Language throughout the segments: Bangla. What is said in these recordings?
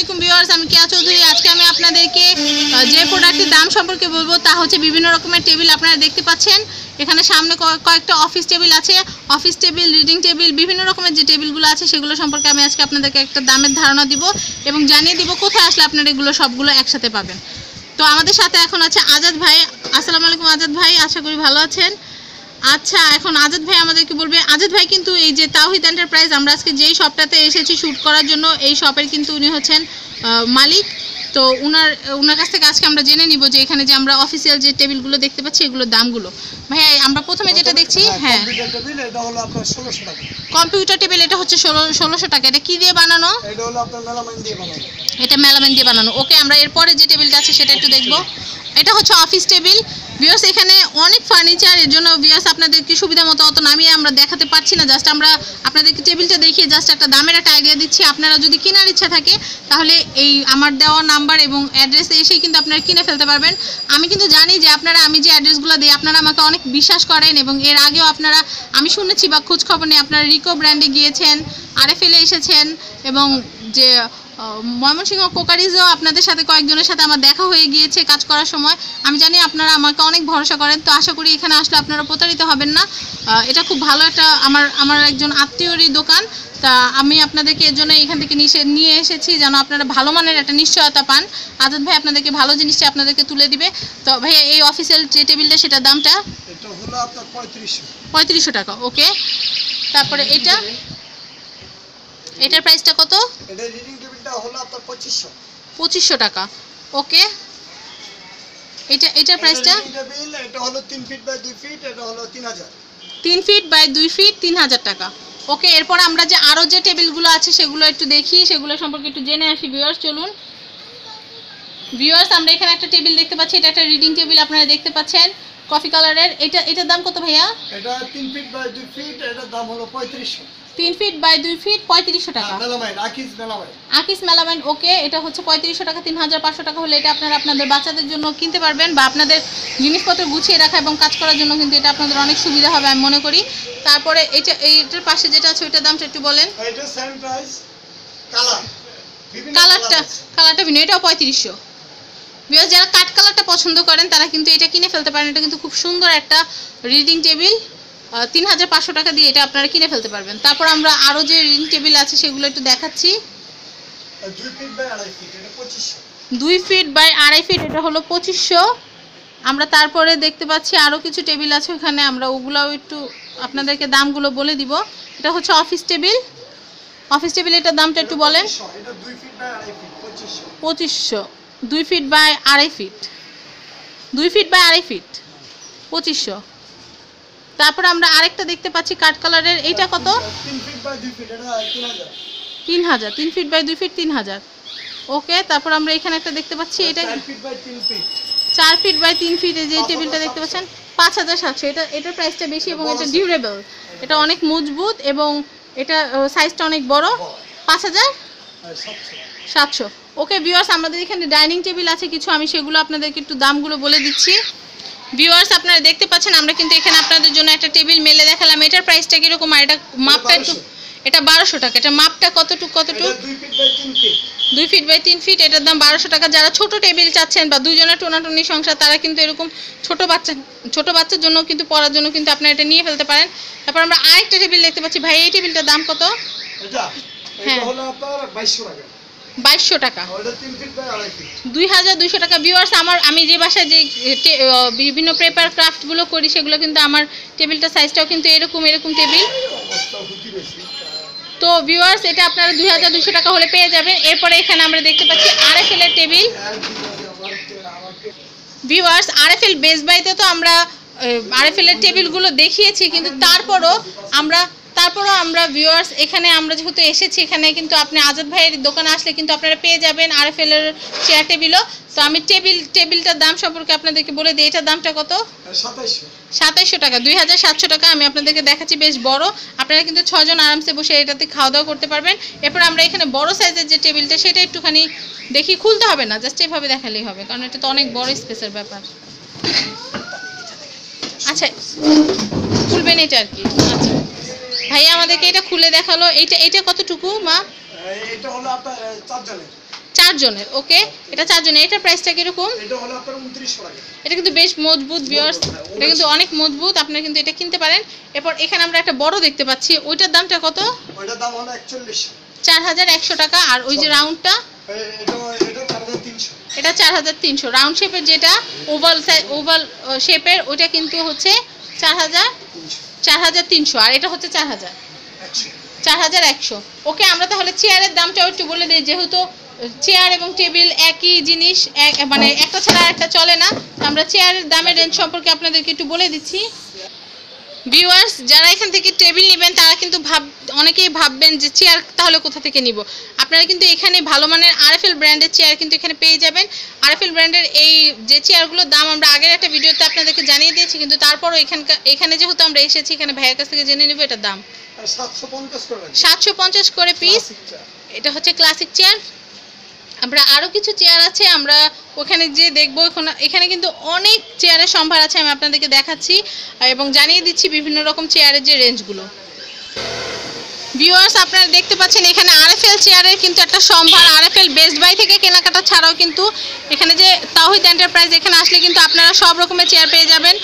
আলাইকুম ভিউয়ার্স, আমি কেয়া চৌধুরী। আজকে আমি আপনাদেরকে যে প্রোডাক্টের দাম সম্পর্কে বলব তা হচ্ছে বিভিন্ন রকমের টেবিল আপনারা দেখতে পাচ্ছেন। এখানে সামনে কয়েকটা অফিস টেবিল আছে। অফিস টেবিল, রিডিং টেবিল, বিভিন্ন রকমের যে টেবিলগুলো আছে, সেগুলো সম্পর্কে আমি আজকে আপনাদেরকে একটা দামের ধারণা দিব এবং জানিয়ে দিব কোথায় আসলে আপনারা এগুলো সবগুলো একসাথে পাবেন। তো আমাদের সাথে এখন আছে আজাদ ভাই। আসসালামু আলাইকুম আজাদ ভাই, আশা করি ভালো আছেন। আচ্ছা এখন আজাদ ভাই আমাদেরকে বলবে আজাদ ভাই কিন্তু এই যে তাওহিদ এন্টারপ্রাইজ আমরা আজকে যেই শপটাতে এসেছি শ্যুট করার জন্য এই শপের কিন্তু উনি হচ্ছেন মালিক। তো উনার উনার কাছ থেকে আজকে আমরা জেনে নিব যে এখানে যে আমরা অফিসিয়াল যে টেবিলগুলো দেখতে পাচ্ছি এগুলোর দামগুলো। ভাই আমরা প্রথমে যেটা দেখছি হ্যাঁ কম্পিউটার টেবিল এটা কম্পিউটার টেবিল এটা হচ্ছে ষোলো ষোলোশো টাকা। এটা কী দিয়ে বানানো? এটা হলো মেলামাইন দিয়ে বানানো। এটা মেলামেন দিয়ে বানানো। ওকে আমরা এরপরে যে টেবিলটা আছে সেটা একটু দেখব। এটা হচ্ছে অফিস টেবিল ভিউয়ার্স এখানে অনেক ফার্নিচার এর জন্য ভিউয়ার্স আপনাদেরকে সুবিধা মতো অত নামিয়ে আমরা দেখাতে পারছি না। জাস্ট আমরা আপনাদেরকে টেবিলটা দেখিয়ে জাস্ট একটা দামের একটা আইডিয়া দিচ্ছি। আপনারা যদি কেনার ইচ্ছা থাকে, তাহলে এই আমার দেওয়া নাম্বার এবং অ্যাড্রেসে এসেই কিন্তু আপনারা কিনে ফেলতে পারবেন। আমি কিন্তু জানি যে আপনারা, আমি যে অ্যাড্রেসগুলো দিই, আপনারা আমাকে অনেক বিশ্বাস করেন এবং এর আগেও আপনারা, আমি শুনেছি বা খোঁজ খবর নিয়ে আপনারা রিকো ব্র্যান্ডে গিয়েছেন আরএফএলে এসেছেন এবং যে ময়মনসিংহ কোকারিজও আপনাদের সাথে কয়েকজনের সাথে আমার দেখা হয়ে গিয়েছে কাজ করার সময়। আমি জানি আপনারা আমাকে অনেক ভরসা করেন তো আশা করি এখানে আসলে আপনারা প্রতারিত হবেন না। এটা খুব ভালো একটা আমার আমার একজন আত্মীয়রই দোকান তা আমি আপনাদেরকে এর জন্য এখান থেকে নিয়ে এসেছি যেন আপনারা ভালো মানের একটা নিশ্চয়তা পান। আজাদ ভাই আপনাদেরকে ভালো জিনিসটা আপনাদেরকে তুলে দিবে। তো ভাইয়া এই অফিসিয়াল যে টেবিলটা সেটার দামটা? পঁয়ত্রিশশো। টাকা ওকে তারপরে এটা? এটার প্রাইসটা কত? এটা রিডিং টেবিলটা হলো আপনার পঁচিশশো। পঁচিশশো টাকা। ওকে এটা এটার প্রাইসটা টেবিল এটা হলো তিন ফিট বাই দুই ফিট এটা হলো তিন হাজার। তিন ফিট বাই দুই ফিট তিন হাজার টাকা। ওকে এরপর আমরা যে আরও যে টেবিলগুলো আছে সেগুলো একটু দেখি সেগুলো সম্পর্কে একটু জেনে আসি ভিউয়ার্স চলুন। ভিউয়ার্স আমরা এখানে একটা টেবিল দেখতে পাচ্ছি এটা একটা রিডিং টেবিল আপনারা দেখতে পাচ্ছেন। কফি কালারের এটা এটার দাম কত ভাইয়া? এটা তিন ফিট বাই দুই ফিট এটার দাম হলো পঁয়ত্রিশশো। তিন ফিট বাই দুই ফিট পঁয়ত্রিশশো টাকা। মেলামাইন আকিস মেলামাইন। আকিস মেলামেন্ট ওকে এটা হচ্ছে পঁয়ত্রিশশো টাকা তিন হাজার পাঁচশো টাকা হলে এটা আপনারা আপনাদের বাচ্চাদের জন্য কিনতে পারবেন বা আপনাদের জিনিসপত্র গুছিয়ে রাখা এবং কাজ করার জন্য কিন্তু এটা আপনাদের অনেক সুবিধা হবে আমি মনে করি। তারপরে এটা এইটার পাশে যেটা আছে ওইটার দামটা একটু বলেন। এটা সেম প্রাইস কালার কালারটা কালারটা ভিন্ন এটাও পঁয়ত্রিশশো। বিকজ যারা কাঠ কালারটা পছন্দ করেন তারা কিন্তু এটা কিনে ফেলতে পারেন। এটা কিন্তু খুব সুন্দর একটা রিডিং টেবিল তিন হাজার পাঁচশো টাকা দিয়ে এটা আপনারা কিনে ফেলতে পারবেন। তারপর আমরা আরও যে রিডিং টেবিল আছে সেগুলো একটু দেখাচ্ছি। দুই ফিট বাই আড়াই ফিট এটা হলো পঁচিশশো। আমরা তারপরে দেখতে পাচ্ছি আরও কিছু টেবিল আছে ওখানে আমরা ওগুলাও একটু আপনাদেরকে দামগুলো বলে দিব। এটা হচ্ছে অফিস টেবিল অফিস টেবিল এটার দামটা একটু বলেন। 2500, এটা দুই ফিট বাই আড়াই ফিট পঁচিশশো। পঁচিশশো। দুই ফিট বাই আড়াই ফিট দুই ফিট বাই আড়াই ফিট পঁচিশশো। তারপর আমরা আরেকটা দেখতে পাচ্ছি কাঠ কালারের। এইটা কত? তিন হাজার। তিন ফিট বাই দুই ফিট তিন হাজার। ওকে তারপর আমরা এখানে একটা দেখতে পাচ্ছি এটা চার ফিট বাই তিন ফিট চার ফিট বাই তিন ফিট এই যে টেবিলটা দেখতে পাচ্ছেন পাঁচ হাজার সাতশো। এটা এটার প্রাইসটা বেশি এবং এটা ডিউরেবল এটা অনেক মজবুত এবং এটা সাইজটা অনেক বড়। পাঁচ হাজার? আর সাতশো। ওকে ভিউয়ার্স আমাদের এখানে ডাইনিং টেবিল আছে কিছু আমি সেগুলো আপনাদেরকে একটু দামগুলো বলে দিচ্ছি। ভিউয়ার্স আপনারা দেখতে পাচ্ছেন আমরা কিন্তু এখানে আপনাদের জন্য একটা টেবিল মেলে দেখালাম। এটার প্রাইসটা কীরকম? আর এটা মাপটা একটু এটা বারোশো টাকা। এটা মাপটা কতটুক কতটুক? দুই ফিট বাই তিন ফিট এটার দাম বারোশো টাকা। যারা ছোট টেবিল চাচ্ছেন বা দুজনের টোনাটুনি সংসার তারা কিন্তু এরকম ছোট বাচ্চা ছোট বাচ্চার জন্য কিন্তু পড়ার জন্য কিন্তু আপনারা এটা নিয়ে ফেলতে পারেন। তারপর আমরা আরেকটা টেবিল দেখতে পাচ্ছি। ভাই এই টেবিলটার দাম কত? হ্যাঁ। বাইশশো টাকা। আর দুই হাজার দুইশো টাকা। ভিউয়ার্স আমার আমি যে বাসায় যে বিভিন্ন পেপার ক্রাফটগুলো করি সেগুলো কিন্তু আমার টেবিলটা সাইজটাও কিন্তু এরকম এরকম টেবিল তো ভিউয়ার্স এটা আপনারা দুই হাজার দুশো টাকা হলে পেয়ে যাবেন। এরপরে এখানে আমরা দেখতে পাচ্ছি আরএফএলের টেবিল ভিউয়ার্স আরএফএল বেস বাইতে তো আমরা আরএফএলের টেবিলগুলো দেখিয়েছি কিন্তু তারপরও আমরা তারপরও আমরা ভিউয়ার্স এখানে আমরা যেহেতু এসেছি এখানে কিন্তু আপনি আজাদ ভাইয়ের দোকানে আসলে কিন্তু আপনারা পেয়ে যাবেন আরএফএলের চেয়ার টেবিলও তো আমি টেবিল টেবিলটার দাম সম্পর্কে আপনাদেরকে বলে দিই এটার দামটা কত? সাতাইশশো। সাতাইশশো টাকা দুই হাজার সাতশো টাকা আমি আপনাদেরকে দেখাচ্ছি বেশ বড়। আপনারা কিন্তু ছজন আরামসে বসে এটাতে খাওয়া দাওয়া করতে পারবেন। এরপর আমরা এখানে বড় সাইজের যে টেবিলটা সেটা একটুখানি দেখি খুলতে হবে না জাস্ট এভাবে দেখালেই হবে কারণ এটা তো অনেক বড় স্পেসের ব্যাপার। আচ্ছা খুলবেন এটা আর কি। আচ্ছা। ভাইয়া আমাদেরকে এটা খুলে দেখাল। এটা এটা কতটুকু মা? এটা হলো আপনার চারজনের। চারজনের ওকে? এটা চারজনের। এটা প্রাইসটা কীরকম? এটা হলো আপনার উনত্রিশশো টাকা। এটা কিন্তু বেশ মজবুত বিয়ার্স এটা কিন্তু অনেক মজবুত। আপনারা কিন্তু এটা কিনতে পারেন। এরপর এখানে আমরা একটা বড় দেখতে পাচ্ছি। ওইটার দামটা কত? ওইটার দাম হলো চার হাজার একশো টাকা। আর ওই যে রাউন্ডটা? এটা এটা চার হাজার তিনশো। এটা চার হাজার তিনশো। রাউন্ড শেপের যেটা ওভাল ওভাল শেপের ওইটা কিন্তু হচ্ছে চার হাজার তিনশো চার হাজার তিনশো আর এটা হচ্ছে চার হাজার। চার হাজার একশো। ওকে আমরা তাহলে চেয়ারের দামটাও একটু বলে দিই যেহেতু চেয়ার এবং টেবিল একই জিনিস মানে একটা ছাড়া একটা চলে না আমরা চেয়ারের দামের রেঞ্জ সম্পর্কে আপনাদেরকে একটু বলে দিচ্ছি। ভিউয়ার্স যারা এখান থেকে টেবিল নেবেন তারা কিন্তু ভাব অনেকেই ভাববেন যে চেয়ার তাহলে কোথা থেকে নিব? আপনারা কিন্তু এখানে ভালো মানের আরএফএল ব্র্যান্ডের চেয়ার কিন্তু এখানে পেয়ে যাবেন। আরএফএল ব্র্যান্ডের এই যে চেয়ারগুলোর দাম আমরা আগের একটা ভিডিওতে আপনাদেরকে জানিয়ে দিয়েছি কিন্তু তারপরও এখানকার এখানে যেহেতু আমরা এসেছি এখানে ভাইয়ের কাছ থেকে জেনে নেব এটার দাম। সাতশো পঞ্চাশ করে লাগবে। সাতশো পঞ্চাশ করে পিস এটা হচ্ছে ক্লাসিক চেয়ার আমরা আরও কিছু চেয়ার আছে, আমরা ওখানে যে দেখব। এখানে এখানে কিন্তু অনেক চেয়ারের সম্ভার আছে, আমি আপনাদেরকে দেখাচ্ছি। এবং জানিয়ে দিচ্ছি বিভিন্ন রকম চেয়ারের যে রেঞ্জগুলো ভিউয়ার্স আপনারা দেখতে পাচ্ছেন এখানে আরএফএল চেয়ারের কিন্তু একটা সম্ভার। আরএফএল বেস্ট বাই থেকে কেনাকাটা ছাড়াও কিন্তু এখানে যে তাহিদ এন্টারপ্রাইজ এখানে আসলে কিন্তু আপনারা সব রকমের চেয়ার পেয়ে যাবেন।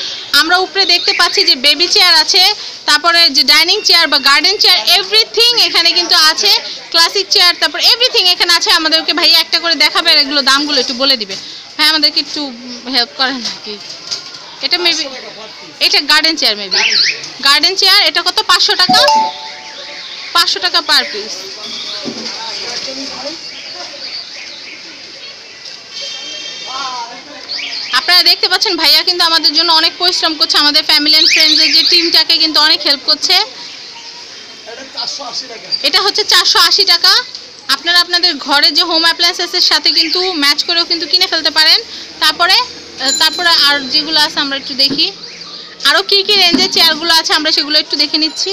আমরা উপরে দেখতে পাচ্ছি যে বেবি চেয়ার আছে, তারপরে যে ডাইনিং চেয়ার বা গার্ডেন চেয়ার এভরিথিং এখানে কিন্তু আছে। ক্লাসিক চেয়ার তারপর এভরিথিং এখানে আছে, আমাদেরকে ভাই একটা করে দেখাবে, আর এগুলো দামগুলো একটু বলে দিবে। ভাই আমাদেরকে একটু হেল্প করেন নাকি? এটা মেবি। এটা garden chair maybe garden chair এটা কত? পাঁচশো টাকা? পাঁচশো টাকা পার পিস আপনারা দেখতে পাচ্ছেন, ভাইয়া কিন্তু আমাদের জন্য অনেক পরিশ্রম করছে, আমাদের ফ্যামিলি অ্যান্ড ফ্রেন্ডসের যে টিমটাকে কিন্তু অনেক হেল্প করছে। এটা হচ্ছে চারশো আশি টাকা। আপনারা আপনাদের ঘরে যে হোম অ্যাপ্লায়েন্সেসের সাথে কিন্তু ম্যাচ করেও কিন্তু কিনে ফেলতে পারেন। তারপরে তারপরে আর যেগুলো আছে আমরা একটু দেখি। আরও কী কী রেঞ্জের চেয়ারগুলো আছে আমরা সেগুলো একটু দেখে নিচ্ছি।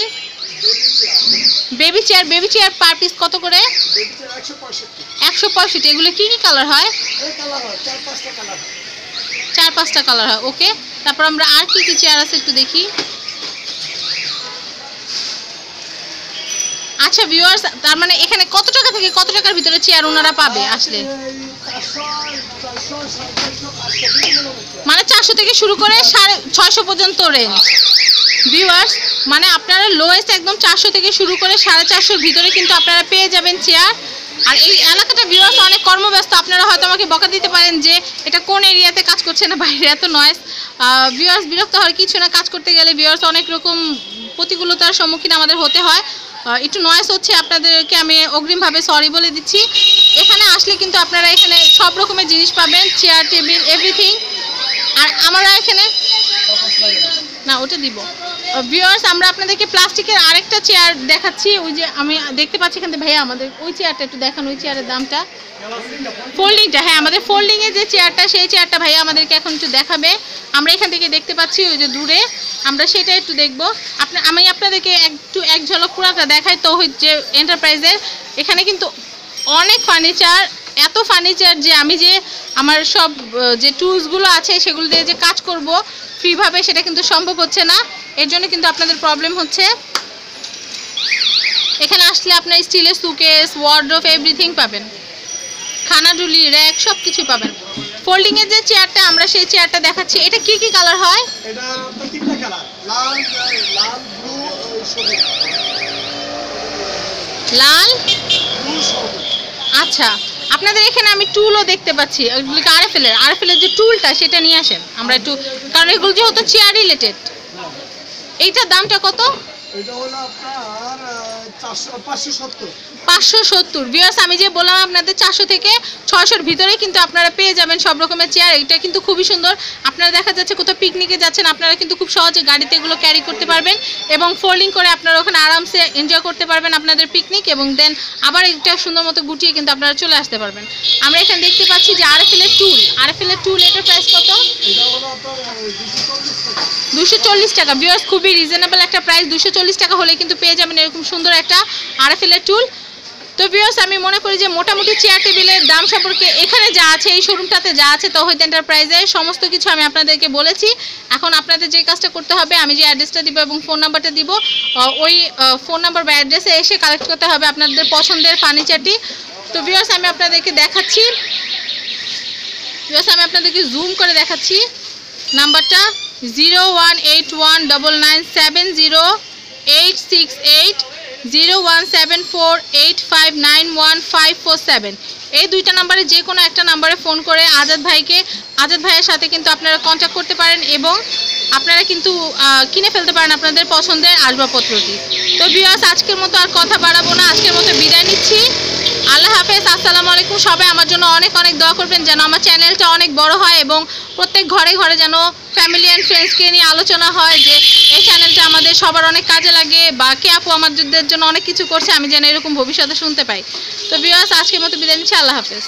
Baby chair baby chair per piece কত করে? একশো পঁয়ষট্টি। এগুলো কী কী কালার হয়? চার পাঁচটা কালার হয়। ওকে তারপর আমরা আর কি কি চেয়ার আছে একটু দেখি। আচ্ছা ভিউয়ার্স তার মানে এখানে কত টাকা থেকে কত টাকার ভিতরে চেয়ার ওনারা পাবে আসলে? মানে চারশো থেকে শুরু করে সাড়ে ছয়শো পর্যন্ত রেঞ্জ ভিউয়ার্স মানে আপনারা লোয়েস্ট একদম চারশো থেকে শুরু করে সাড়ে চারশোর ভিতরে কিন্তু আপনারা পেয়ে যাবেন চেয়ার আর এই এলাকাটা ভিউয়ার্স অনেক কর্মব্যস্ত, আপনারা হয়তো আমাকে বকা দিতে পারেন যে এটা কোন এরিয়াতে কাজ করছে না, বাইরে এত নয়েস ভিউয়ার্স বিরক্ত হওয়ার কিছু না, কাজ করতে গেলে ভিউয়ার্স অনেক রকম প্রতিকূলতার সম্মুখীন আমাদের হতে হয়। একটু নয়েস হচ্ছে, আপনাদেরকে আমি অগ্রিমভাবে সরি বলে দিচ্ছি। এখানে আসলে কিন্তু আপনারা এখানে সব রকমের জিনিস পাবেন চেয়ার টেবিল এভরিথিং আর আমরা এখানে না। ওটা দিব। ভিউয়ার্স আমরা আপনাদেরকে প্লাস্টিকের আরেকটা চেয়ার দেখাচ্ছি। ওই যে আমি দেখতে পাচ্ছি এখান থেকে, ভাইয়া, আমাদের ওই চেয়ারটা একটু দেখান, ওই চেয়ারের দামটা। ফোল্ডিংটা হ্যাঁ আমাদের ফোল্ডিংয়ে যে চেয়ারটা সেই চেয়ারটা ভাইয়া আমাদেরকে এখন একটু দেখাবে। আমরা এখান থেকে দেখতে পাচ্ছি, ওই যে দূরে। আমরা সেটা একটু দেখব। আপনি, আমি আপনাদেরকে একটু এক ঝলক পুরাটা দেখাই তো হচ্ছে এন্টারপ্রাইজের এখানে কিন্তু অনেক ফার্নিচার এত ফার্নিচার যে আমি যে আমার সব যে টুলসগুলো আছে সেগুলো দিয়ে যে কাজ করব ফ্রিভাবে সেটা কিন্তু সম্ভব হচ্ছে না। এর জন্য কিন্তু আপনাদের প্রবলেম হচ্ছে। এখানে আসলে আপনার স্টিলের সুকেস ওয়ার্ড্রোফ এভরিথিং পাবেন। খানাডুলি র্যাক সব কিছু পাবেন। ফোল্ডিং এর যে চেয়ারটা আমরা সেই চেয়ারটা দেখাচ্ছি। এটা কি কি কালার হয়? এটা তিনটা কালার লাল লাল ব্লু সবুজ। লাল? আচ্ছা আপনাদের এখানে আমি টুলও দেখতে পাচ্ছি। ওইগুলিকে আরএফএল এর? আরএফএল এর যে টুলটা সেটা নিয়ে আসেন। আমরা একটু কারণ এগুলো যেহেতু চেয়ার রিলেটেড এইটার দামটা কত? এটা হলো আপনার পাঁচশো সত্তর। বিয়ার্স আমি যে বললাম আপনাদের চারশো থেকে ছয়শোর ভিতরে কিন্তু আপনারা পেয়ে যাবেন সব রকমের চেয়ার এটা কিন্তু খুবই সুন্দর। আপনারা দেখা যাচ্ছে কোথাও পিকনিকে যাচ্ছেন আপনারা কিন্তু খুব সহজে গাড়িতে এগুলো ক্যারি করতে পারবেন এবং ফোল্ডিং করে আপনারা ওখানে আরামসে এনজয় করতে পারবেন আপনাদের পিকনিক এবং দেন আবার সুন্দর মতো গুটিয়ে কিন্তু আপনারা চলে আসতে পারবেন। আমরা এখানে দেখতে পাচ্ছি যে আরএফএল এর টুল আরএফএল এর টুল এটার প্রাইস কত? দুশো চল্লিশ টাকা। বিয়ার্স খুবই রিজনেবল একটা প্রাইস দুশো চল্লিশ টাকা হলে কিন্তু পেয়ে যাবেন এরকম সুন্দর একটা আরএফএল এর টুল তো বিয়ার্স আমি মনে করি যে মোটামুটি চেয়ার টেবিলের দাম সম্পর্কে এখানে যা আছে, এই শোরুমটাতে যা আছে, তহিদ এন্টারপ্রাইজে সমস্ত কিছু আমি আপনাদেরকে বলেছি। এখন আপনাদের যে কাজটা করতে হবে, আমি যে অ্যাড্রেসটা দিব এবং ফোন নাম্বারটা দিব ওই ফোন নাম্বার বা অ্যাড্রেসে এসে কালেক্ট করতে হবে আপনাদের পছন্দের ফার্নিচারটি তো ভিউয়ার্স আমি আপনাদেরকে দেখাচ্ছি। ভিউয়ার্স আমি আপনাদেরকে জুম করে দেখাচ্ছি। নাম্বারটা zero one eight one double nine seven zero eight six eight zero one seven four eight five nine one five four seven. এই দুইটা নাম্বারে যে কোনো একটা নাম্বারে ফোন করে আজাদ ভাইকে, আজাদ ভাইয়ের সাথে কিন্তু আপনারা কন্ট্যাক্ট করতে পারেন এবং আপনারা কিন্তু কিনে ফেলতে পারেন আপনাদের পছন্দের আসবাবপত্রটি। তো ভিউয়ার্স আজকের মতো আর কথা বাড়াবো না। আজকের মতো বিদায় নিচ্ছি। আল্লাহ হাফেজ, আসসালামু আলাইকুম। সবাই আমার জন্য অনেক অনেক দোয়া করবেন যেন আমার চ্যানেলটা অনেক বড় হয় এবং প্রত্যেক ঘরে ঘরে যেন ফ্যামিলি অ্যান্ড ফ্রেন্ডসকে নিয়ে আলোচনা হয় যে, এই চ্যানেলটা আমাদের সবার অনেক কাজে লাগে বা কে আপু আমাদের জন্য অনেক কিছু করছে, আমি যেন এরকম ভবিষ্যতে শুনতে পাই। তো বিয়াস আজকের মতো বিদায় নিচ্ছি, আল্লাহ হাফেজ।